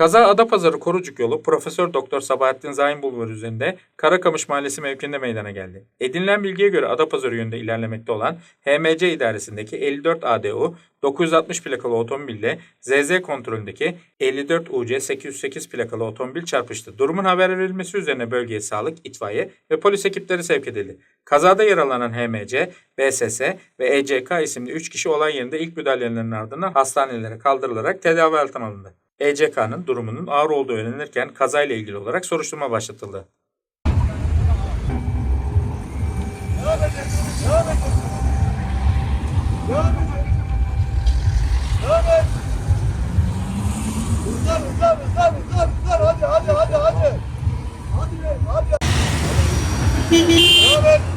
Kaza Adapazarı Korucuk yolu Profesör Doktor Sabahattin Zaim Bulvarı üzerinde Karakamış Mahallesi mevkinde meydana geldi. Edinilen bilgiye göre Adapazarı yönünde ilerlemekte olan HMC idaresindeki 54 ADU 960 plakalı otomobille ZZ kontrolündeki 54 UC 808 plakalı otomobil çarpıştı. Durumun haber verilmesi üzerine bölgeye sağlık, itfaiye ve polis ekipleri sevk edildi. Kazada yaralanan HMC, BSS ve ECK isimli 3 kişi olay yerinde ilk müdahalelerinin ardından hastanelere kaldırılarak tedavi altına alındı. ECK'nın durumunun ağır olduğu öğrenilirken kazayla ilgili olarak soruşturma başlatıldı. Hızlar hızlar hızlar hızlar hızlar hadi hadi hadi hadi. Hadi be hadi. Devam et.